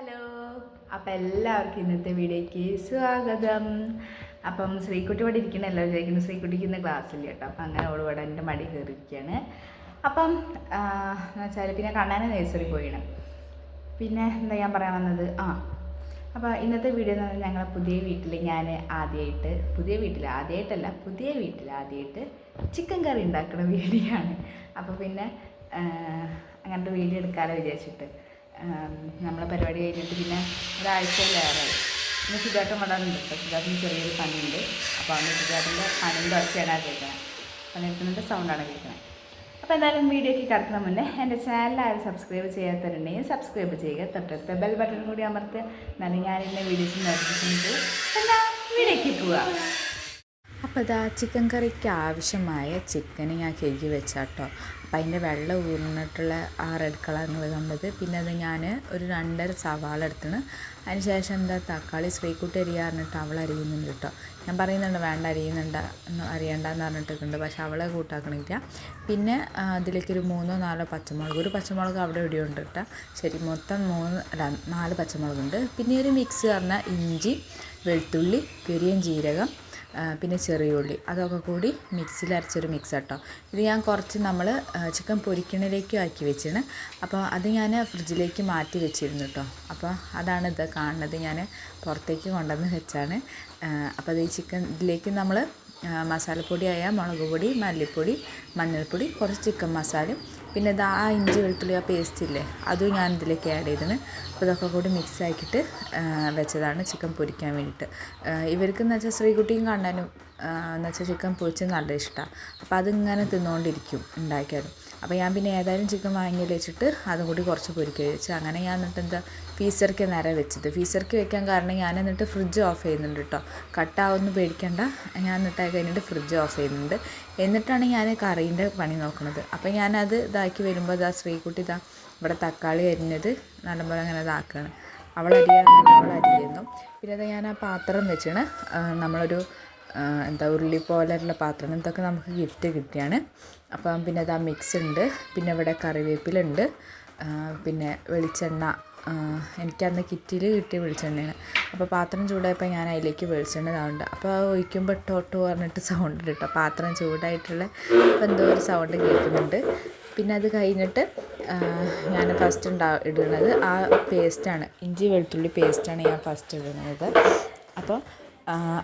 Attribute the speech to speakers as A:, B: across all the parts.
A: Hello. അപ്പം എല്ലാവർക്കും ഇന്നത്തെ വീഡിയോയ്ക്ക് സ്വാഗതം. അപ്പം ശ്രീക്കുട്ടി ഇവിടെ എല്ലാവരും വിചാരിക്കുന്നു ശ്രീക്കുട്ടിക്ക് ഇന്ന് ക്ലാസ്സില്ല കേട്ടോ. അപ്പം അങ്ങനെ അവൾ ഇവിടെ എന്റെ മടി കയറിയിരിക്കുകയാണ്. അപ്പം എന്ന് വെച്ചാൽ പിന്നെ കണ്ണാനെ നേഴ്സറി പോയിണ്. പിന്നെ എന്താ ഞാൻ പറയാൻ വന്നത്? ആ അപ്പോൾ ഇന്നത്തെ വീഡിയോ എന്ന് പറഞ്ഞാൽ ഞങ്ങളെ പുതിയ വീട്ടിൽ ഞാൻ ആദ്യമായിട്ട് പുതിയ വീട്ടിൽ ആദ്യമായിട്ടല്ല പുതിയ വീട്ടിൽ ആദ്യമായിട്ട് ചിക്കൻ കറി ഉണ്ടാക്കുന്ന വീഡിയോ ആണ്. അപ്പോൾ പിന്നെ അങ്ങനത്തെ വീഡിയോ എടുക്കാമല്ലോ വിചാരിച്ചിട്ട്. നമ്മളെ പരിപാടി കഴിഞ്ഞിട്ട് പിന്നെ ഒരാഴ്ചയിലേറെയായി പിന്നെ സുജാട്ടൻ കൊണ്ടാകുന്നുണ്ട് കേട്ടോ സുജാട്ടിന് ചെറിയൊരു പനിയുണ്ട്. അപ്പോൾ അവന്റെ സുജാട്ടിന്റെ പനിന്റെ ഒച്ചയാണ് കേൾക്കണം. പനിയെടുക്കുന്നതിന്റെ സൗണ്ടാണ് കേൾക്കുന്നത് അപ്പോൾ എന്തായാലും വീഡിയോയ്ക്ക് കിടക്കുന്ന മുന്നേ എന്റെ ചാനൽ ആരും സബ്സ്ക്രൈബ് ചെയ്യാത്തവരുണ്ടെങ്കിൽ സബ്സ്ക്രൈബ് ചെയ്യുക. തൊട്ടടുത്ത ബെൽ ബട്ടൺ കൂടി അമർത്തുക. എന്നാലും ഞാൻ എന്റെ വീഡിയോസ് നോട്ടിഫിക്കേഷൻ എന്നാൽ വീഡിയോയ്ക്ക് പോവുക അപ്പോൾ ഇതാ ചിക്കൻ കറിക്ക് ആവശ്യമായ ചിക്കൻ ഞാൻ കഴുകി വെച്ചാട്ടോ. അപ്പം അതിന്റെ വെള്ളം ഊർന്നിട്ടുള്ള ആ റെഡ് കളർ നിങ്ങൾ കണ്ടത്. പിന്നെ അത് ഞാൻ ഒരു രണ്ടര സവാള എടുത്തിന് അതിന് ശേഷം എന്താ തക്കാളി സ്ത്രീക്കുട്ടി അരിയാ പറഞ്ഞിട്ട് അവൾ അരിയുന്നുണ്ട് കേട്ടോ ഞാൻ പറയുന്നുണ്ട് വേണ്ട അരിയുന്നുണ്ട് അറിയണ്ടെന്ന് പറഞ്ഞിട്ടുണ്ട് പക്ഷെ അവളെ കൂട്ടാക്കണില്ല. പിന്നെ അതിലേക്ക് ഒരു മൂന്നോ നാലോ പച്ചമുളക് ഒരു പച്ചമുളക് അവിടെ ഇവിടെ ഉണ്ട് കേട്ടോ ശരി മൊത്തം മൂന്ന് അല്ല നാല് പച്ചമുളകുണ്ട്. പിന്നെ ഒരു മിക്സ് പറഞ്ഞാൽ ഇഞ്ചി വെളുത്തുള്ളി പെരിയൻ ജീരകം പിന്നെ ചെറിയ ഉള്ളി. അതൊക്കെ കൂടി മിക്സിയിൽ അരച്ചൊരു മിക്സ് കേട്ടോ ഇത് ഞാൻ കുറച്ച് നമ്മൾ ചിക്കൻ പൊരിക്കണിലേക്ക് ആക്കി വെച്ചാണ്. അപ്പോൾ അത് ഞാൻ ഫ്രിഡ്ജിലേക്ക് മാറ്റി വെച്ചിരുന്നു കേട്ടോ അപ്പോൾ അതാണ് ഇത് കാണുന്നത്. ഞാൻ പുറത്തേക്ക് കൊണ്ടുവന്ന് വെച്ചാണ്. അപ്പോൾ അത് ഈ ചിക്കൻ ഇതിലേക്ക് നമ്മൾ മസാലപ്പൊടിയായ മുളക് പൊടി മല്ലിപ്പൊടി മഞ്ഞൾപ്പൊടി കുറച്ച് ചിക്കൻ മസാലയും പിന്നെ ഇത് ആ ഇഞ്ചി വെളുത്തുള്ളി ആ പേസ്റ്റ് ഇല്ലേ അതും ഞാൻ ഇതിലേക്ക് ആഡ് ചെയ്തിന്. അപ്പോൾ ഇതൊക്കെ കൂടി മിക്സ് ആക്കിയിട്ട് വെച്ചതാണ് ചിക്കൻ പൊരിക്കാൻ വേണ്ടിയിട്ട്. ഇവർക്ക് എന്ന് വെച്ചാൽ ശ്രീകുട്ടിയും കാണാനും എന്ന് വെച്ചാൽ ചിക്കൻ പൊരിച്ചത് നല്ല ഇഷ്ടമാണ് അപ്പോൾ അതിങ്ങനെ തിന്നുകൊണ്ടിരിക്കും ഉണ്ടാക്കിയാലും. അപ്പോൾ ഞാൻ പിന്നെ ഏതായാലും ചിക്കൻ വാങ്ങി വെച്ചിട്ട് അതും കൂടി കുറച്ച് പൊരിക്കുക വെച്ച്. അങ്ങനെ ഞാൻ എന്നിട്ട് എന്താ ഫീസർക്ക് നേരെ വെച്ചത്. ഫീസർക്ക് വെക്കാൻ കാരണം ഞാൻ എന്നിട്ട് ഫ്രിഡ്ജ് ഓഫ് ചെയ്യുന്നുണ്ട് കേട്ടോ കട്ടാവുമെന്ന് പേടിക്കണ്ട. ഞാൻ എന്നിട്ട് കഴിഞ്ഞിട്ട് ഫ്രിഡ്ജ് ഓഫ് ചെയ്യുന്നുണ്ട്. എന്നിട്ടാണ് ഞാൻ കറീന്റെ പണി നോക്കുന്നത്. അപ്പോൾ ഞാനത് ഇതാക്കി വരുമ്പോൾ ഇതാ ശ്രീകുട്ടി ഇതാ ഇവിടെ തക്കാളി അരിഞ്ഞത് നല്ലപോലെ അങ്ങനെ ഇതാക്കുകയാണ് അവൾ അരിയാന്നിട്ട് അവൾ അരിയുന്നു പിന്നെ അത് ഞാൻ ആ പാത്രം വെച്ചാണ്. നമ്മളൊരു എന്താ ഉരുളി പോലെയുള്ള പാത്രം. ഇതൊക്കെ നമുക്ക് ഗിഫ്റ്റ് കിട്ടിയാണ്. അപ്പം പിന്നെ അത് ആ മിക്സ് ഉണ്ട്. പിന്നെ ഇവിടെ കറിവേപ്പിലുണ്ട് പിന്നെ വെളിച്ചെണ്ണ എനിക്കന്ന് കിറ്റിൽ കിട്ടിയ വെളിച്ചെണ്ണയാണ്. അപ്പോൾ പാത്രം ചൂടായപ്പോൾ ഞാൻ അതിലേക്ക് വെളിച്ചെണ്ണ ഇതാവുണ്ട്. അപ്പോൾ ഒഴിക്കുമ്പോൾ ടോട്ടോ പറഞ്ഞിട്ട് സൗണ്ട് കേട്ടോ പാത്രം ചൂടായിട്ടുള്ള അപ്പോൾ എന്തോ ഒരു സൗണ്ട് കേൾക്കുന്നുണ്ട്. പിന്നെ അത് കഴിഞ്ഞിട്ട് ഞാൻ ഫസ്റ്റ് ഉണ്ടാ ഇടുന്നത് ആ പേസ്റ്റാണ് ഇഞ്ചി വെളുത്തുള്ളി പേസ്റ്റാണ് ഞാൻ ഫസ്റ്റ് ഇടുന്നത് അപ്പോൾ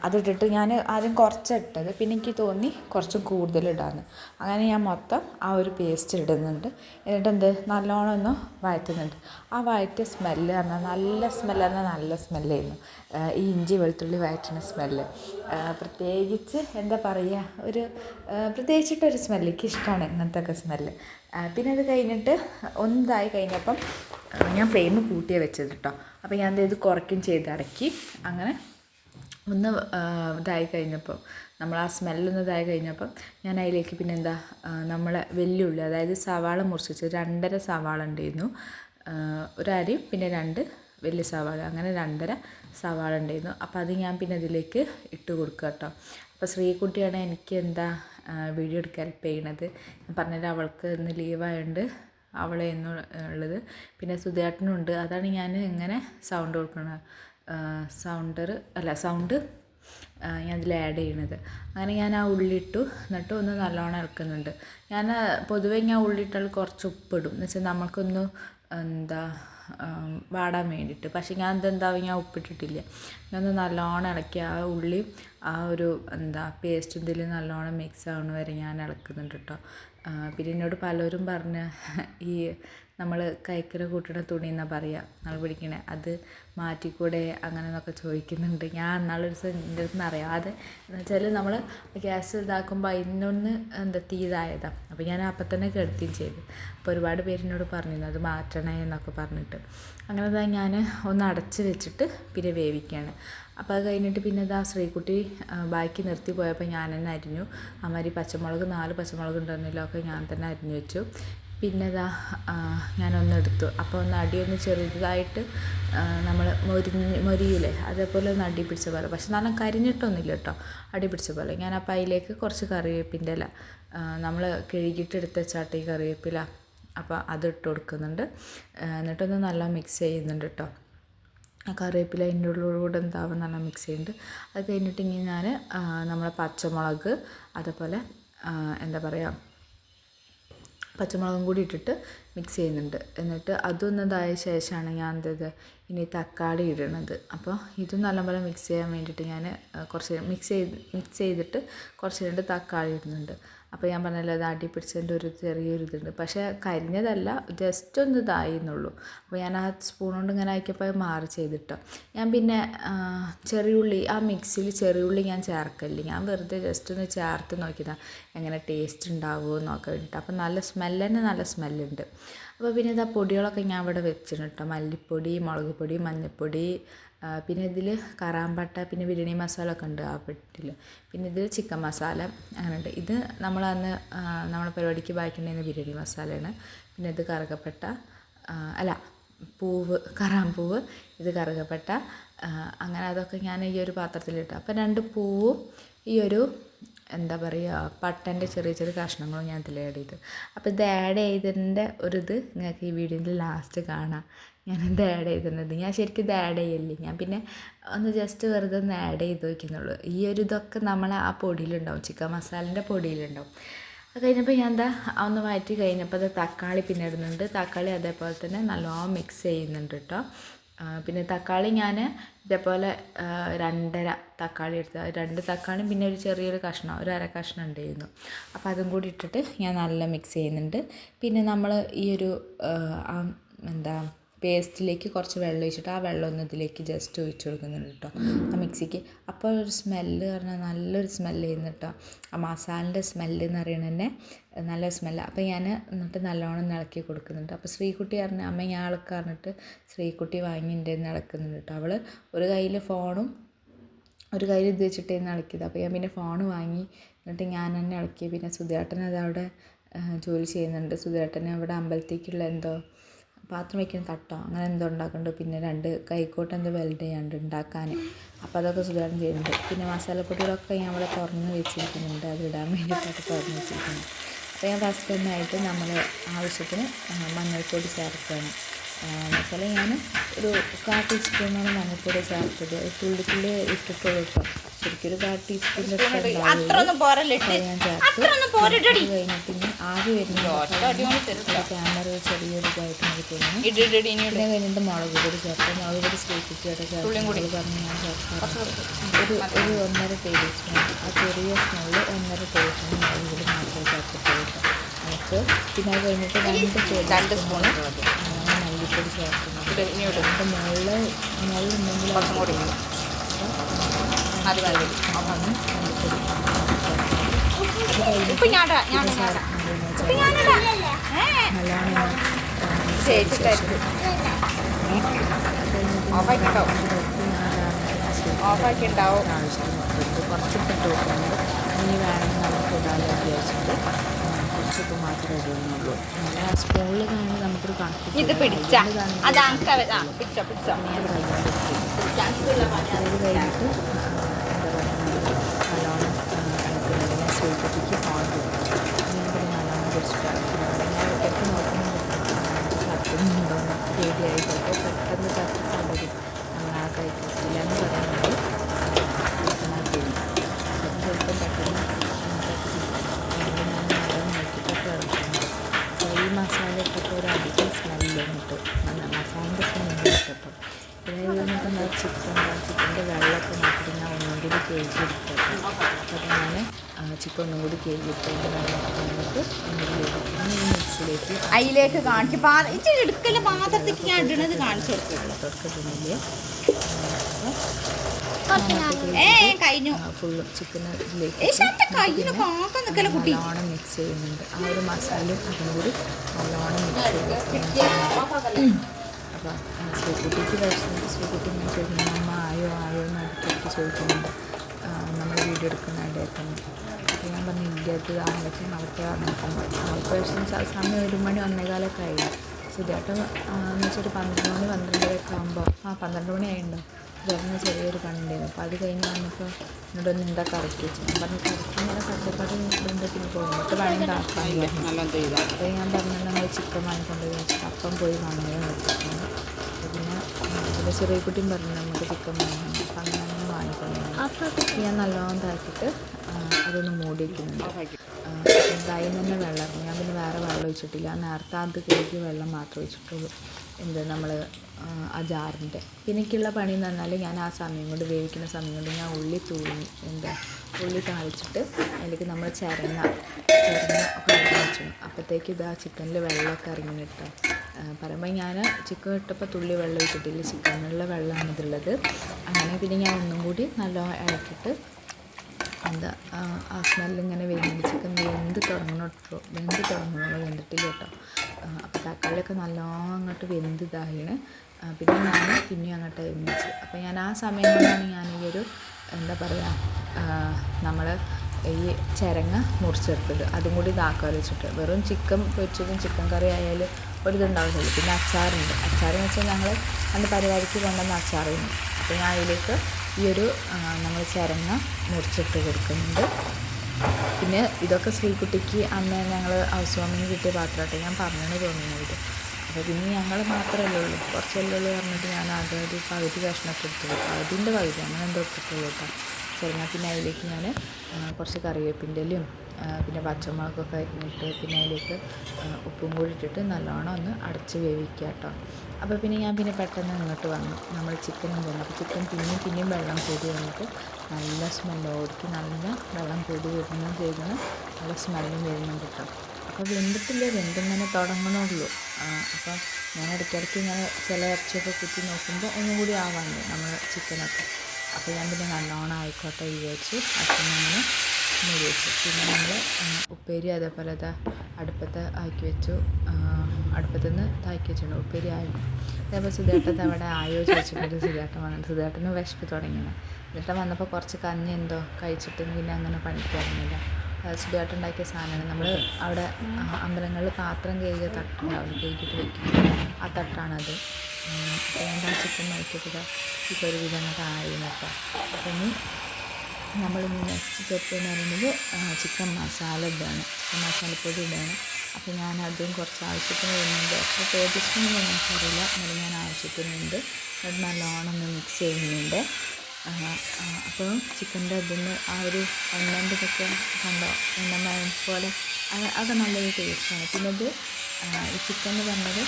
A: അതിട്ടിട്ട് ഞാൻ ആദ്യം കുറച്ചിട്ടത് പിന്നെ എനിക്ക് തോന്നി കുറച്ചും കൂടുതൽ ഇടാമെന്ന് അങ്ങനെ ഞാൻ മൊത്തം ആ ഒരു പേസ്റ്റ് ഇടുന്നുണ്ട്. എന്നിട്ട് എന്ത് നല്ലോണം ഒന്ന് വഴറ്റുന്നുണ്ട്. ആ വഴറ്റിയ സ്മെല്ല് പറഞ്ഞാൽ നല്ല സ്മെല്ല് പറഞ്ഞാൽ നല്ല സ്മെല്ലായിരുന്നു ഈ ഇഞ്ചി വെളുത്തുള്ളി വഴറ്റുന്ന സ്മെല്ല് പ്രത്യേകിച്ച് എന്താ പറയുക ഒരു പ്രത്യേകിച്ചിട്ടൊരു സ്മെല്ല് എനിക്ക് ഇഷ്ടമാണ് ഇങ്ങനത്തെ ഒക്കെ സ്മെല്ല് പിന്നെ അത് കഴിഞ്ഞിട്ട് ഒന്നിതായി കഴിഞ്ഞപ്പം ഞാൻ ഫ്ലെയിം കൂട്ടിയേ വെച്ചത് കേട്ടോ അപ്പോൾ ഞാൻ ഇത് കുറയ്ക്കും ചെയ്ത് ഇറക്കി അങ്ങനെ ഒന്ന് ഇതായി കഴിഞ്ഞപ്പം നമ്മൾ ആ സ്മെല്ലൊന്ന് ഇതായി കഴിഞ്ഞപ്പം ഞാൻ അതിലേക്ക് പിന്നെ എന്താ നമ്മളെ വെല്ലുള്ളി അതായത് സവാള മുറിച്ച് രണ്ടര സവാള ഉണ്ടായിരുന്നു. ഒരു അരിയും പിന്നെ രണ്ട് വലിയ സവാള അങ്ങനെ രണ്ടര സവാള ഉണ്ടായിരുന്നു. അപ്പോൾ അത് ഞാൻ പിന്നെ ഇതിലേക്ക് ഇട്ട് കൊടുക്കുക കേട്ടോ. അപ്പോൾ ശ്രീകുട്ടിയാണ് എനിക്ക് എന്താ വീഡിയോ എടുക്കാൻ ഹെൽപ്പ് ചെയ്യണത്. ഞാൻ പറഞ്ഞത് അവൾക്ക് ഇന്ന് ലീവായതുകൊണ്ട് അവളെ എന്നുള്ളത് പിന്നെ സുധേട്ടനുണ്ട് അതാണ് ഞാൻ ഇങ്ങനെ സൗണ്ട് കൊടുക്കുന്നത് സൗണ്ടർ അല്ല സൗണ്ട് ഞാൻ അതിൽ ആഡ് ചെയ്യണത്. അങ്ങനെ ഞാൻ ആ ഉള്ളി ഇട്ടു എന്നിട്ട് ഒന്ന് നല്ലോണം ഇളക്കുന്നുണ്ട്. ഞാൻ പൊതുവേ ഞാൻ ഉള്ളിട്ടാൽ കുറച്ച് ഉപ്പിടും. എന്ന് വെച്ചാൽ നമുക്കൊന്ന് എന്താ വാടാൻ വേണ്ടിയിട്ട്. പക്ഷേ ഞാൻ ഇതെന്താവും ഞാൻ ഉപ്പിട്ടിട്ടില്ല. ഞാൻ ഒന്ന് നല്ലോണം ഇളക്കി ആ ഉള്ളി ആ ഒരു എന്താ പേസ്റ്റ് ഇതിൽ നല്ലോണം മിക്സ് ആവുന്ന വരെ ഞാൻ ഇളക്കുന്നുണ്ട് കേട്ടോ പിന്നെ എന്നോട് പലരും പറഞ്ഞ ഈ നമ്മൾ കൈക്കര കൂട്ടണ തുണി എന്നാ പറയുക നമ്മൾ പിടിക്കണേ അത് മാറ്റിക്കൂടെ അങ്ങനെ എന്നൊക്കെ ചോദിക്കുന്നുണ്ട്. ഞാൻ എന്നാളൊരു ദിവസം എന്റെ അടുത്ത് നിന്ന് അറിയാതെ എന്ന് വെച്ചാൽ നമ്മൾ ഗ്യാസ് ഇതാക്കുമ്പോൾ അതിനൊന്ന് എന്താ തീതായതാണ് അപ്പോൾ ഞാൻ അപ്പം തന്നെ കെടുത്തുകയും ചെയ്തു. അപ്പോൾ ഒരുപാട് പേരിനോട് പറഞ്ഞിരുന്നു അത് മാറ്റണേ എന്നൊക്കെ പറഞ്ഞിട്ട്. അങ്ങനെ ഞാൻ ഒന്ന് അടച്ച് വെച്ചിട്ട് പിന്നെ വേവിക്കുകയാണ് അപ്പോൾ അത് കഴിഞ്ഞിട്ട് പിന്നെ ഇതാ ശ്രീകുട്ടി ബാക്കി നിർത്തി പോയപ്പോൾ ഞാൻ തന്നെ അരിഞ്ഞു. അമാതിരി പച്ചമുളക് നാല് പച്ചമുളക് ഉണ്ടായിരുന്നില്ല ഒക്കെ ഞാൻ തന്നെ അരിഞ്ഞു വെച്ചു. പിന്നെ ഇതാ ഞാനൊന്നെടുത്തു അപ്പോൾ ഒന്ന് അടിയൊന്ന് ചെറുതായിട്ട് നമ്മൾ മൊരിഞ്ഞ് മൊരിയില്ലേ അതേപോലെ ഒന്ന് അടി പിടിച്ച പോലെ. പക്ഷെ നല്ല കരിഞ്ഞിട്ടൊന്നുമില്ല കേട്ടോ അടി പിടിച്ച പോലെ. ഞാൻ അപ്പോൾ അതിലേക്ക് കുറച്ച് കറിവേപ്പിന്റെ ഇല നമ്മൾ കഴുകിയിട്ട് എടുത്ത് വെച്ചാട്ട് കറിവേപ്പില അപ്പോൾ അത് ഇട്ട് കൊടുക്കുന്നുണ്ട്. എന്നിട്ടൊന്ന് നല്ല മിക്സ് ചെയ്യുന്നുണ്ട് കേട്ടോ. കറിവേപ്പില അതിന്റെ ഉള്ളിലൂടെ എന്താവും നല്ല മിക്സ് ചെയ്യുന്നുണ്ട് അത് കഴിഞ്ഞിട്ട് ഇനി ഞാൻ നമ്മളെ പച്ചമുളക് അതേപോലെ എന്താ പറയുക പച്ചമുളകും കൂടി ഇട്ടിട്ട് മിക്സ് ചെയ്യുന്നുണ്ട്. എന്നിട്ട് അതൊന്ന് ഇതായ ശേഷമാണ് ഞാൻ എന്തത് ഇനി തക്കാളി ഇടണത്. അപ്പോൾ ഇതും നല്ലപോലെ മിക്സ് ചെയ്യാൻ വേണ്ടിയിട്ട് ഞാൻ കുറച്ച് മിക്സ് ചെയ്ത് മിക്സ് ചെയ്തിട്ട് കുറച്ച് രണ്ട് തക്കാളി ഇടുന്നുണ്ട്. അപ്പോൾ ഞാൻ പറഞ്ഞല്ലോ അത് അടി പിടിച്ചതിന്റെ ഒരു ചെറിയൊരു ഇതുണ്ട്. പക്ഷേ കരിഞ്ഞതല്ല ജസ്റ്റ് ഒന്ന് ഇതായി അപ്പോൾ ഞാൻ ആ സ്പൂൺ കൊണ്ട് ഇങ്ങനെ ആക്കിയപ്പോൾ മാറി ചെയ്തിട്ടോ. ഞാൻ പിന്നെ ചെറിയുള്ളി ആ മിക്സിയിൽ ചെറിയുള്ളി ഞാൻ ചേർക്കല്ലേ ഞാൻ വെറുതെ ജസ്റ്റ് ഒന്ന് ചേർത്ത് നോക്കിയതാണ് എങ്ങനെ ടേസ്റ്റ് ഉണ്ടാവുമോ നോക്കാൻ വേണ്ടിയിട്ട്. അപ്പോൾ നല്ല സ്മെല്ല് തന്നെ നല്ല സ്മെല്ലുണ്ട് അപ്പോൾ പിന്നെ ഇതാ പൊടികളൊക്കെ ഞാൻ ഇവിടെ വെച്ചിട്ടുണ്ട് കേട്ടോ. മല്ലിപ്പൊടി മുളക് പൊടി മഞ്ഞൾപ്പൊടി പിന്നെ ഇതിൽ കറാമ്പട്ട പിന്നെ ബിരിയാണി മസാല ഒക്കെ ഉണ്ട് ആ പെട്ടിൽ പിന്നെ ഇതിൽ ചിക്കൻ മസാല അങ്ങനെയുണ്ട് ഇത് നമ്മൾ അന്ന് നമ്മളെ പരിപാടിക്ക് ബാക്കിയുണ്ടായിരുന്ന ബിരിയാണി മസാലയാണ്. പിന്നെ ഇത് കറുകപ്പെട്ട അല്ല പൂവ് കറാമ്പൂവ് ഇത് കറുകപ്പെട്ട അങ്ങനെ അതൊക്കെ ഞാൻ ഈ ഒരു പാത്രത്തിലിട്ടു അപ്പോൾ രണ്ട് പൂവും ഈ ഒരു എന്താ പറയുക പട്ടന്റെ ചെറിയ ചെറിയ കഷ്ണങ്ങളും ഞാൻ ഇതിൽ ആഡ് ചെയ്തു. അപ്പോൾ ഇത് ആഡ് ചെയ്തതിന്റെ ഒരു ഇത് നിങ്ങൾക്ക് ഈ വീഡിയോന്റെ ലാസ്റ്റ് കാണാം. ഞാൻ ഇത് ആഡ് ചെയ്തിരുന്നത്. ഞാൻ ശരിക്കും ഇത് ആഡ് ചെയ്യല്ലേ? ഞാൻ പിന്നെ ഒന്ന് ജസ്റ്റ് വെറുതെ ഒന്ന് ആഡ് ചെയ്ത് വയ്ക്കുന്നുള്ളൂ ഈ ഒരു ഇതൊക്കെ നമ്മൾ ആ പൊടിയിലുണ്ടാവും. ചിക്കൻ മസാലേന്റെ പൊടിയിലുണ്ടാവും. അത് കഴിഞ്ഞപ്പോൾ ഞാൻ എന്താ ഒന്ന് മാറ്റി കഴിഞ്ഞപ്പോൾ അത് തക്കാളി പിന്നെ ഇടുന്നുണ്ട്. തക്കാളി അതേപോലെ തന്നെ നല്ലോണം മിക്സ് ചെയ്യുന്നുണ്ട് കേട്ടോ പിന്നെ തക്കാളി ഞാൻ ഇതേപോലെ രണ്ടര തക്കാളി എടുത്ത് രണ്ട് തക്കാളിയും പിന്നെ ഒരു ചെറിയൊരു കഷ്ണം ഒരു അര കഷ്ണം ഉണ്ടായിരുന്നു. അപ്പോൾ അതും കൂടി ഇട്ടിട്ട് ഞാൻ നല്ല മിക്സ് ചെയ്യുന്നുണ്ട്. പിന്നെ നമ്മൾ ഈ ഒരു എന്താ പേസ്റ്റിലേക്ക് കുറച്ച് വെള്ളം ഒഴിച്ചിട്ട് ആ വെള്ളം ഒന്ന് ഇതിലേക്ക് ജസ്റ്റ് ഒഴിച്ച് കൊടുക്കുന്നുണ്ട് കേട്ടോ ആ മിക്സിക്ക്. അപ്പോൾ ഒരു സ്മെല്ല് പറഞ്ഞാൽ നല്ലൊരു സ്മെല്ല് ചെയ്യുന്നു കേട്ടോ ആ മസാലന്റെ സ്മെല്ല് എന്ന് പറയുന്നത് തന്നെ നല്ല സ്മെല്ല് അപ്പോൾ ഞാൻ എന്നിട്ട് നല്ലോണം ഇളക്കി കൊടുക്കുന്നുണ്ട് അപ്പോൾ ശ്രീകുട്ടി പറഞ്ഞ അമ്മ ഞാൻ ആൾക്ക് പറഞ്ഞിട്ട് ശ്രീകുട്ടി വാങ്ങിന്റെ ഇളക്കുന്നുണ്ട് കേട്ടോ അവൾ ഒരു കയ്യിൽ ഫോണും ഒരു കയ്യിൽ ഇത് വെച്ചിട്ടേ ഇളക്കിയത്. അപ്പോൾ ഞാൻ പിന്നെ ഫോൺ വാങ്ങി എന്നിട്ട് ഞാൻ തന്നെ ഇളക്കി. പിന്നെ സുധേട്ടൻ അതവിടെ ജോലി ചെയ്യുന്നുണ്ട്. സുധേട്ടനെ അവിടെ അമ്പലത്തേക്കുള്ള എന്തോ പാത്രം വയ്ക്കുന്ന തട്ടോ. അങ്ങനെ എന്തോ ഉണ്ടാക്കുന്നുണ്ട് പിന്നെ രണ്ട് കൈക്കോട്ട് എന്തോ വെൽഡ് ചെയ്യാണ്ട് ഉണ്ടാക്കാൻ അപ്പോൾ അതൊക്കെ സുധാകരൻ ചെയ്യുന്നുണ്ട്. പിന്നെ മസാലപ്പൊടികളൊക്കെ ഞാൻ അവിടെ തുറന്ന് വെച്ചിരിക്കുന്നുണ്ട്. അത് ഇടാൻ വേണ്ടിയിട്ടൊക്കെ തുറന്ന് വെച്ചിരിക്കുന്നു അപ്പോൾ ഞാൻ ഫസ്റ്റ് തന്നെ ആയിട്ട് നമ്മൾ ആവശ്യത്തിന് മഞ്ഞൾപ്പൊടി ചേർക്കുകയാണ് എന്നുവെച്ചാൽ ഞാൻ ഒരു കാ ടീസ്പൂണാണ് മഞ്ഞൾപ്പൊടി ചേർത്തത്. തുള്ളി ഇട്ടിട്ടുള്ളൂ കേട്ടോ ശരിക്കും ഒരു കാ ടീസ്പൂണിന്റെ കഴിഞ്ഞിട്ട് ഇനി ആവി വരുന്ന ക്യാമറ ചെറിയൊരു ഇതായിട്ട്
B: ഇനി
A: പിന്നെ കഴിഞ്ഞിട്ട് മുളക് പൊടി ചേർക്കും മുളക് പൊടി സ്പേസിച്ചിട്ട് ചേർത്ത്. പറഞ്ഞ് ഞാൻ ചേർക്കാറ് ഒരു ഒരു ഒന്നര ടേബിൾ സ്പൂൺ ആ ചെറിയ സ്പൂണിൽ ഒന്നര ടേബിൾ സ്പൂൺ മുളക് പൊടി മാത്രം ചേർത്തിട്ട് നമുക്ക് പിന്നെ അത് കഴിഞ്ഞിട്ട് രണ്ട്
B: രണ്ട് സ്പൂണ്
A: മല്ലിപ്പൊടി ചേർക്കുന്നത്. മുകളിൽ
B: മുകളിൽ കൂടി അത്
A: മല്ലിപ്പൊടി
B: ഇപ്പൊ ഞാൻ
A: നല്ലോണം
B: ചേച്ചി തരുത് ഓഫാക്കിട്ടോ ഓഫാക്കിണ്ടാവും
A: കുറച്ചിട്ടിട്ട് വെക്കുന്നുണ്ട് ഇനി വേണമെങ്കിൽ നമുക്ക് ഇടാതെ വിചാരിച്ചിട്ട് കുറച്ചിട്ട് മാത്രമേ ഇടുന്നുള്ളൂ നല്ല സ്പൂണിൽ കാണുമ്പോൾ നമുക്കൊരു കണക്ക്
B: ഇത് പിടിച്ച. അത് പിടിച്ചോ പിടിച്ചോ.
A: ഞാൻ കഴിഞ്ഞിട്ട് Thank you. മിക്സിലേക്ക്
B: അതിലേക്ക് കാണിച്ചു പാ ഇച്ചിരി എടുക്കൽ പാത്രത്തേക്ക് ഞാൻ ഇടണത് കാണിച്ചു കൊടുക്കും
A: തൊട്ടിടുന്നില്ലേ
B: ഏ കഴിഞ്ഞു.
A: ഫുള്ള് ചിക്കനിലേക്ക്
B: ഏ ശാന്ത കയ്യിന് കാക്ക കുട്ടി?
A: നല്ലോണം മിക്സ് ചെയ്യുന്നുണ്ട്. ആ ഒരു മസാലയും അതും കൂടി നല്ലോണം മിക്സ് ശ്രീകുട്ടിക്ക് ശ്രീകുട്ടി ചോദിക്കുന്നു അമ്മ ആയോ ആയോ എന്ന് ചോദിക്കുന്നുണ്ട്. നമ്മൾ വീഡിയോ അപ്പോൾ ഞാൻ പറഞ്ഞു ഇന്ത്യ അടുത്ത് നോക്കുമ്പോൾ അവൾക്ക് വിഷമിച്ച് ആ സമയം ഒരു മണി ഒന്നേകാലൊക്കെ ആയി. സുധേട്ടൻ എന്ന് വെച്ചാൽ ഒരു പന്ത്രണ്ട് മണി പന്ത്രണ്ടരയൊക്കെ ആകുമ്പോൾ ആ പന്ത്രണ്ട് മണി ആയിട്ടുണ്ടോ ചേട്ടന് ചെറിയൊരു പണിയുണ്ടായിരുന്നു. അപ്പോൾ അത് കഴിഞ്ഞ് വന്നപ്പോൾ എന്നോടൊന്ന് എന്താ കറക്കി വെച്ചു? ഞാൻ പറഞ്ഞു കറക്കി ഇങ്ങനെ കച്ചപ്പാട് ബന്ധത്തിന് പിന്നെ പോകുന്നിട്ട്
B: വേണ്ട
A: അപ്പോൾ ഞാൻ പറഞ്ഞു നമ്മൾ ചിക്കൻ വാങ്ങിക്കൊണ്ട് വെച്ചിട്ട് അപ്പം പോയി വാങ്ങുക നിർത്തിയിട്ടുണ്ട് അപ്പോൾ പിന്നെ ചെറിയ കുട്ടിയും പറഞ്ഞു നമുക്ക് ചിക്കൻ വേണം അപ്പം അങ്ങനെ ഞാൻ നല്ലോണം ഇതാക്കിയിട്ട് അതൊന്ന് മൂടി വയ്ക്കുന്നുണ്ട് കയ്യിൽ തന്നെ വെള്ളം ഞാൻ പിന്നെ വേറെ വെള്ളം ഒഴിച്ചിട്ടില്ല. നേരത്തെ അത് കഴുകി വെള്ളം മാത്രം ഒഴിച്ചിട്ടുള്ളൂ. എന്ത് നമ്മൾ ആ ജാറിന്റെ പിന്നെക്കുള്ള പണി എന്ന് പറഞ്ഞാൽ ഞാൻ ആ സമയം കൊണ്ട് വേവിക്കുന്ന സമയം കൊണ്ട് ഞാൻ ഉള്ളി തൂങ്ങി എന്താ ഉള്ളി താളിച്ചിട്ട് അതിലേക്ക് നമ്മൾ ചിരങ്ങ ചിരങ്ങ ഒക്കെ വെച്ചു അപ്പോഴത്തേക്ക് ആ ചിക്കനിൽ വെള്ളമൊക്കെ ഇറങ്ങി കിട്ടും പറയുമ്പോൾ ഞാൻ ചിക്കൻ ഇട്ടപ്പോൾ തുള്ളി വെള്ളം ഇട്ടിട്ടില്ല. ചിക്കനുള്ള വെള്ളമാണ് ഇതുള്ളത് അങ്ങനെ പിന്നെ ഞാൻ ഒന്നും കൂടി നല്ല ഇളക്കിയിട്ട് എന്താ ആ, സ്മെല്ലിങ്ങനെ വേണ്ടി ചിക്കൻ വെന്ത് തുടങ്ങണം കേട്ടോ വെന്ത് തുടങ്ങണോ വെന്തിട്ടില്ല കേട്ടോ. അപ്പോൾ തക്കാളിയൊക്കെ നല്ലോണം അങ്ങോട്ട് വെന്ത് ഇതായിണ്. ആ, പിന്നെ ഞാൻ പിന്നെയും അങ്ങോട്ട് അരിഞ്ഞിച്ച് അപ്പോൾ ഞാൻ ആ സമയങ്ങളിലാണ് ഞാൻ ഈ ഒരു എന്താ പറയുക നമ്മൾ ഈ ചിരങ്ങ മുറിച്ചെടുത്തത്. അതും കൂടി ഇതാക്കാൻ വെച്ചിട്ട്. വെറും ചിക്കൻ പൊരിച്ചതും ചിക്കൻ കറി ആയാലും ഒരു ഇതുണ്ടാവുന്നില്ല പിന്നെ അച്ചാറുണ്ട്. അച്ചാറെന്ന് വെച്ചാൽ ഞങ്ങൾ അന്ന് പരിപാടിക്ക് കൊണ്ടുവന്ന അച്ചാറുണ്ട്. അപ്പോൾ ഞാൻ അതിലേക്ക് ഈ ഒരു നമ്മൾ ചിരങ്ങ മുറിച്ചിട്ട് കൊടുക്കുന്നുണ്ട്. പിന്നെ ഇതൊക്കെ ശ്രീകുട്ടിക്ക് അന്ന് ഞങ്ങൾ ഹൗസ് വാമിന് കിട്ടിയ പാത്രമായിട്ട് ഞാൻ പറഞ്ഞെന്ന് തോന്നുന്നു ഇത്. അപ്പോൾ പിന്നെ ഞങ്ങൾ മാത്രമല്ലേ ഉള്ളൂ. കുറച്ചല്ലേ ഉള്ളൂ പറഞ്ഞിട്ട് ഞാൻ ആകെ ഒരു പകുതി കഷ്ണമൊക്കെ എടുത്തുള്ളൂ പകുതിന്റെ പകുതി. അങ്ങനെ എന്തോ എടുത്തിട്ടുള്ളൂ കേട്ടോ. ചിരങ്ങ പിന്നെ അതിലേക്ക് ഞാൻ കുറച്ച് കറിവേപ്പിന്റെ ഇലയും പിന്നെ പച്ചമുളകൊക്കെ ഇട്ട് പിന്നെ അതിലേക്ക് ഉപ്പും കൂടി ഇട്ടിട്ട് നല്ലോണം ഒന്ന് അടച്ച് വേവിക്കുക കേട്ടോ. അപ്പോൾ പിന്നെ ഞാൻ പിന്നെ പെട്ടെന്ന് ഇങ്ങോട്ട് വന്നു. നമ്മൾ ചിക്കനും തന്നു അപ്പോൾ ചിക്കൻ പിന്നെയും പിന്നെയും വെള്ളം കൂടി വന്നിട്ട് നല്ല സ്മെല്ലോടിക്ക് നല്ല വെള്ളം കൂടി വരുന്നതും ചെയ്യണം നല്ല സ്മെല്ലും വരുന്നുണ്ട് കേട്ടോ. അപ്പോൾ വെന്തിട്ടില്ല വെന്തിങ്ങനെ തുടങ്ങണുള്ളൂ. അപ്പോൾ ഞാൻ ഇടയ്ക്കിടയ്ക്ക് ഇങ്ങനെ ചില ഇറച്ചിയൊക്കെ കുത്തി നോക്കുമ്പോൾ ഒന്നും കൂടി ആവാണ്ട് നമ്മൾ ചിക്കനൊക്കെ അപ്പോൾ ഞാൻ പിന്നെ നല്ലോണം ആയിക്കോട്ടെ വിചാരിച്ചു അപ്പം മൂടി വെച്ചു. പിന്നെ നമ്മൾ ഉപ്പേരി അതേപോലെ അതാ അടുപ്പത്ത് ആക്കി വെച്ചു. അടുപ്പത്തു നിന്ന് താക്കി വെച്ചിട്ടുണ്ട്. ഉപ്പേരി ആയി. അതേപോലെ സുധേട്ടൻ അവിടെ ആയോ ചോദിച്ചിട്ടുണ്ട്. സുധേട്ടൻ വന്നിട്ട് സുധേട്ടന് വിശപ്പ് തുടങ്ങിയത് സുധേട്ടൻ വന്നപ്പോൾ കുറച്ച് കഞ്ഞി എന്തോ കഴിച്ചിട്ട് പിന്നെ അങ്ങനെ പണിക്കാറുന്നില്ല സുധേട്ടൻ ഉണ്ടാക്കിയ സാധനമാണ്. നമ്മൾ അവിടെ അമ്പലങ്ങളിൽ പാത്രം കഴുകിയ തട്ടുണ്ടാവും കഴുകിയിട്ട് വെക്കും. ആ തട്ടാണത്. ആ ചിക്കൻ നോക്കിയിട്ട് ഇപ്പോൾ ഒരു വിധം ആയിരുന്നു ആയി അപ്പം അപ്പോൾ ഇനി നമ്മളിനി നെക്സ്റ്റ് സ്റ്റെപ്പ് എന്ന് പറയുന്നത് ചിക്കൻ മസാല ഇടുകയാണ് ചിക്കൻ മസാലപ്പൊടി ഇടുകയാണ് അപ്പോൾ ഞാൻ അതും കുറച്ച് ആവശ്യത്തിന് വരുന്നുണ്ട്. എത്ര ടേബിൾ സ്പൂൺ എനിക്കറിയില്ല. എന്നാലും ഞാൻ ആവശ്യത്തിനുണ്ട് അത് നല്ലോണം ഒന്ന് മിക്സ് ചെയ്യുന്നുണ്ട്. അപ്പോൾ ചിക്കന്റെ ഇതിന് ആ ഒരു എണ്ണന്റെ ഇതൊക്കെ കണ്ടോ? എണ്ണ പോലെ. അത് നല്ലൊരു ടേസ്റ്റാണ് പിന്നെ ഇത് ഈ ചിക്കൻ എന്ന് പറഞ്ഞത്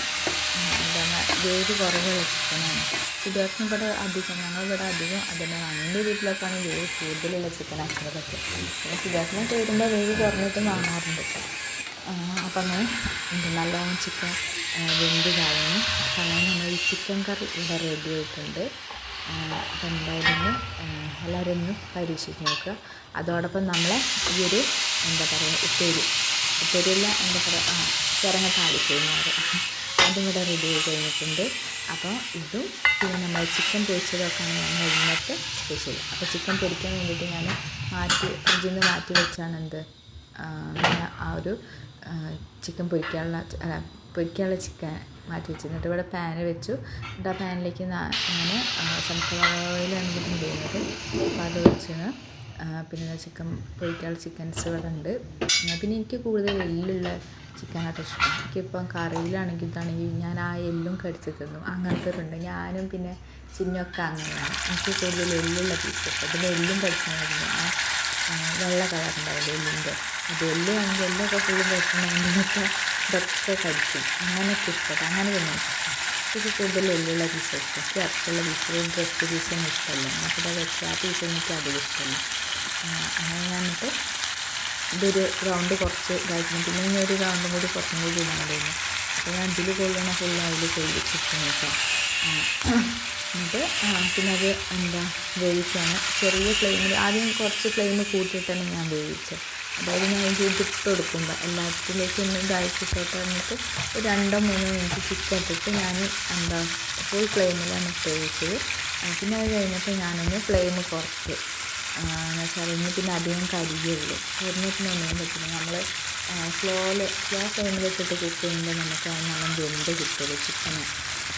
A: എന്താണ് വേവ് കുറവുള്ള ചിക്കനാണ് സുധേട്ടന് ഇവിടെ അധികം ഞങ്ങൾ ഇവിടെ അധികം അതിനെ എന്റെ വീട്ടിലൊക്കെയാണ് വേവ് കൂടുതലുള്ള ചിക്കൻ ആക്കുന്നതൊക്കെ പിന്നെ സുധേട്ടനൊക്കെ വരുമ്പോൾ വേവ് കുറഞ്ഞിട്ട് വാങ്ങാറുണ്ട്. അപ്പം അങ്ങനെ നല്ലോണം ചിക്കൻ വെന്ത് കഴിഞ്ഞു അപ്പം അങ്ങനെ നമ്മൾ ഈ ചിക്കൻ കറി ഇവിടെ റെഡി ആയിട്ടുണ്ട്. അപ്പം എന്തായാലും എല്ലാവരും ഒന്ന് പരീക്ഷിച്ച് നോക്കുക. അതോടൊപ്പം നമ്മൾ ഈ ഒരു എന്താ പറയുക ഉപ്പേരി ഉപ്പേരിയല്ല എന്താ പറയുക ആ ചിരങ്ങ താളിക്കുന്നത് അതും ഇവിടെ റെഡി ആയി കഴിഞ്ഞിട്ടുണ്ട്. അപ്പോൾ ഇതും പിന്നെ നമ്മൾ ചിക്കൻ പൊരിച്ചതൊക്കെയാണ് ഞാൻ ഇന്നത്തെ സ്പെഷ്യൽ അപ്പോൾ ചിക്കൻ പൊരിക്കാൻ വേണ്ടിയിട്ട് ഞാൻ മാറ്റി ഫ്രിഡ്ജിൽ നിന്ന് മാറ്റി വെച്ചാണ് എന്ത് ആ, ഒരു ചിക്കൻ പൊരിക്കാനുള്ള പൊരിക്കാനുള്ള ചിക്കൻ മാറ്റി വെച്ചു എന്നിട്ട് ഇവിടെ പാന് വെച്ചു. എന്നിട്ട് ആ പാനിലേക്ക് ഇങ്ങനെ സൺഫ്ലവർ ഓയിലാണ് ഇതിന് ചെയ്യുന്നത് അപ്പോൾ അത് വെച്ചാണ് പിന്നെ ചിക്കൻ പൊരിക്കാനുള്ള ചിക്കൻസ് ഇവിടെ ഉണ്ട് പിന്നെ എനിക്ക് കൂടുതൽ എല്ലുള്ള ചിക്കനായിട്ട് ഇഷ്ടം. എനിക്കിപ്പം കറിയിലാണെങ്കിൽ ഇതാണെങ്കിൽ ഞാൻ ആ എല്ലും കടിച്ച് തിന്നും. അങ്ങനത്തെ ഉണ്ട്. ഞാനും പിന്നെ ചിന്നൊക്കെ അങ്ങനെയാണ്. എനിക്ക് കൂടുതൽ എല്ലുള്ള പീസ് അതിന്റെ എല്ലും കടിച്ചു വെള്ള കളറുണ്ടാവില്ലേ എല്ലിന്റെ അത് എല്ലുവാണെങ്കിൽ എല്ലൊക്കെ ഫുള്ളും കഴിച്ചിട്ടുണ്ടെങ്കിലൊക്കെ ഇതൊക്കെ കഴിക്കും. അങ്ങനെയൊക്കെ ഇഷ്ടം. അങ്ങനെ തന്നെ ഇത് കൂടുതൽ എല്ലുള്ള പീസ് ഇഷ്ടം. എനിക്ക് അർത്ഥമുള്ള പീസ് ജസ്റ്റ് പീസൊന്നും ഇഷ്ടമല്ല. നമുക്കിവിടെ വെച്ച് ആ പീസ് എനിക്ക് അധികം ഇഷ്ടമല്ല. അങ്ങനെ ഞാനിട്ട് ഇതൊരു റൗണ്ട് കുറച്ച് ഇതായിരുന്നു പിന്നെ ഇനി ഒരു റൗണ്ടും കൂടി കുറച്ചും കൂടി ഇടാണ്ടായിരുന്നു അപ്പോൾ ഞാൻ ഇതിൽ കൊള്ളണ ഫുൾ അതിൽ കൊള്ളിച്ചിട്ടുണ്ട് നോക്കാം എന്നിട്ട് പിന്നെ അത് എന്താ വേവിക്കുകയാണ് ചെറിയ ഫ്ലെയിമിൽ ആദ്യം കുറച്ച് ഫ്ലെയിം കൂട്ടിയിട്ടാണ് ഞാൻ വേവിച്ചത്. അതായത് ഞാൻ ഇത് ഇട്ട് കൊടുക്കുമ്പോൾ എല്ലാത്തിലേക്കും ഒന്ന് ഇതാക്കിയിട്ടോട്ട് എന്നിട്ട് ഒരു രണ്ടോ മൂന്നോ മിനിറ്റ് ചിക്കൻ ഇട്ടിട്ട് ഞാൻ എന്താ ഫുൾ ഫ്ലെയിമിലാണ് ഇട്ട് വേവിച്ചത് ആ, പിന്നെ അത് കഴിഞ്ഞപ്പോൾ ഞാനൊന്ന് ഫ്ലെയിം കുറച്ച്. എന്ന് വെച്ചാൽ അതിന് പിന്നെ അധികം കരിയുള്ളൂ കരിഞ്ഞിട്ട് ഒന്നും പറ്റില്ല. നമ്മൾ സ്ലോയിൽ സ്ലോ ഫ്ലെയിമിലിട്ടിട്ട് കുക്ക് ചെയ്യുമ്പോൾ നമുക്ക് നല്ല വെന്ത് കിട്ടുള്ളൂ ചിക്കന്.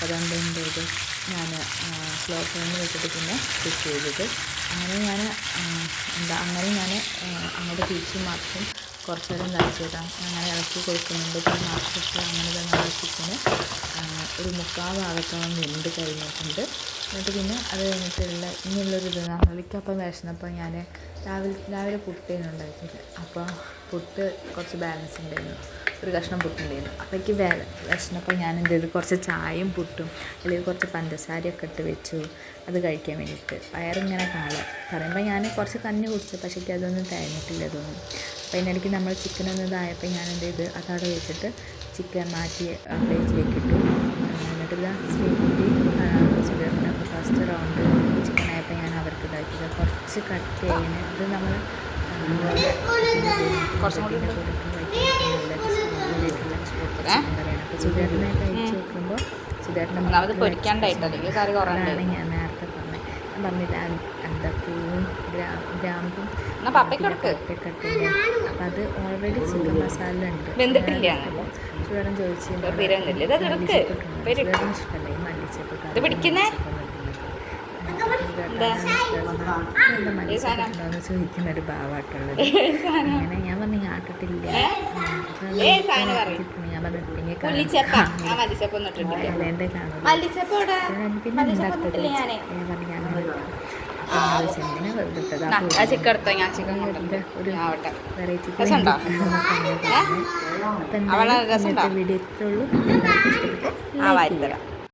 A: അതുകൊണ്ട് എന്ത് ചെയ്തു ഞാൻ സ്ലോ ഫ്ലെയിമിൽ വെച്ചിട്ട് പിന്നെ കുക്ക് ചെയ്തത്. അങ്ങനെ ഞാൻ എന്താ അങ്ങനെ ഞാൻ അങ്ങോട്ട് തിരിച്ച് മറിച്ചും കുറച്ച് നേരം തിളച്ചിടാം അങ്ങനെ ഇളക്കി കൊടുക്കുന്നുണ്ട്. പിന്നെ മാർക്കറ്റ് അങ്ങനെ തന്നെ ചിക്കന് ഒരു മുക്കാൽ ഭാഗത്തോളം വെന്ത് കഴിഞ്ഞിട്ടുണ്ട്. എന്നിട്ട് പിന്നെ അത് കഴിഞ്ഞിട്ടുള്ള ഇനിയുള്ളൊരു ഇത് നമ്മളിക്കപ്പം വിശന്നപ്പോൾ ഞാൻ രാവിലെ രാവിലെ പുട്ടേനും ഉണ്ടാക്കിയത് അപ്പോൾ പുട്ട് കുറച്ച് ബാലൻസ് ഉണ്ടായിരുന്നു ഒരു കഷ്ണം പുട്ടുണ്ടായിരുന്നു. അപ്പോൾ എനിക്ക് വേ വിശന്നപ്പോൾ ഞാൻ എന്ത് ചെയ്തു? കുറച്ച് ചായയും പുട്ടും അല്ലെങ്കിൽ കുറച്ച് പഞ്ചസാരയൊക്കെ ഇട്ട് വെച്ചു. അത് കഴിക്കാൻ വേണ്ടിയിട്ട്. വയറിങ്ങനെ കാണുക. പറയുമ്പോൾ ഞാൻ കുറച്ച് കഞ്ഞി കുടിച്ചു പക്ഷേ അതൊന്നും തരഞ്ഞിട്ടില്ല അതൊന്നും അപ്പോൾ അതിനിടയ്ക്ക് നമ്മൾ ചിക്കൻ ഒന്ന് ഇതായപ്പോൾ ഞാൻ എന്ത് ചെയ്ത്? അതവിടെ വെച്ചിട്ട് ചിക്കൻ മാറ്റി പ്ലേറ്റിലേക്ക് ഇട്ടു. എന്നിട്ട് ഇതാ ഫസ്റ്റ് റൗണ്ട് ചിക്കൻ ആയപ്പോൾ ഞാൻ അവർക്ക് ഇതാക്കിയത്. കുറച്ച് കട്ട് ചെയ്യുന്നത് ഇത് നമ്മൾ കുറച്ചും കൂടി അപ്പോൾ സുധേട്ടനെ കഴിച്ച് നോക്കുമ്പോൾ സുധേട്ടനെ
B: ഒന്നാമത് പൊരിക്കാണ്ടായിട്ടല്ലേ കറി കുറവുണ്ട്
A: ഞാൻ നേരത്തെ പറഞ്ഞത് ഞാൻ പറഞ്ഞില്ല അത് എന്താ പൂവും ഗ്രാ- ഗ്രാമ്പും
B: എന്നാ കൊടുക്ക്.
A: കട്ടില്ല അപ്പം അത് ഓൾറെഡി ചിക്കൻ മസാല ഉണ്ട്
B: വെന്തിട്ടില്ല.
A: ചൂടൻ ചോദിച്ചു
B: ഇത് തീരുന്നില്ല. ഇത് എടുക്ക്. പേര് ഇട്ട്.
A: ഇഷ്ടമല്ല ഈ മല്ലിച്ചപ്പ് കറി.
B: പിടിക്കുന്നേ?
A: ചൂടൻ
B: എന്താ?
A: എന്താ
B: ഈ സാധനം?
A: മല്ലിച്ചപ്പ് എന്ന് ചോദിക്കുന്ന ഒരു ഭാവാട്ടുള്ളത് അങ്ങനെ ഞാൻ
B: വന്ന് പറയും.
A: ഞാൻ പറഞ്ഞു പിന്നെ
B: മല്ലിച്ചപ്പ. ഞാൻ മല്ലിച്ചപ്പ് ഒന്നും ഇട്ടിട്ടില്ല
A: ഇലേന്റെ കാണും
B: മല്ലിച്ചപ്പ് ഇവിടെ
A: പിന്നെ
B: മല്ലിച്ചപ്പ്
A: ഉണ്ടാക്കരുത്
B: ഇട്ടിട്ടില്ല ഞാനേ.
A: ഞാൻ പറഞ്ഞു ഞാൻ അപ്പം വെറുതെ
B: ഞാൻ ചിക്കൻ
A: ഒരു വെറൈറ്റി? അപ്പം വീഡിയോ ഇഷ്ടപ്പെട്ടു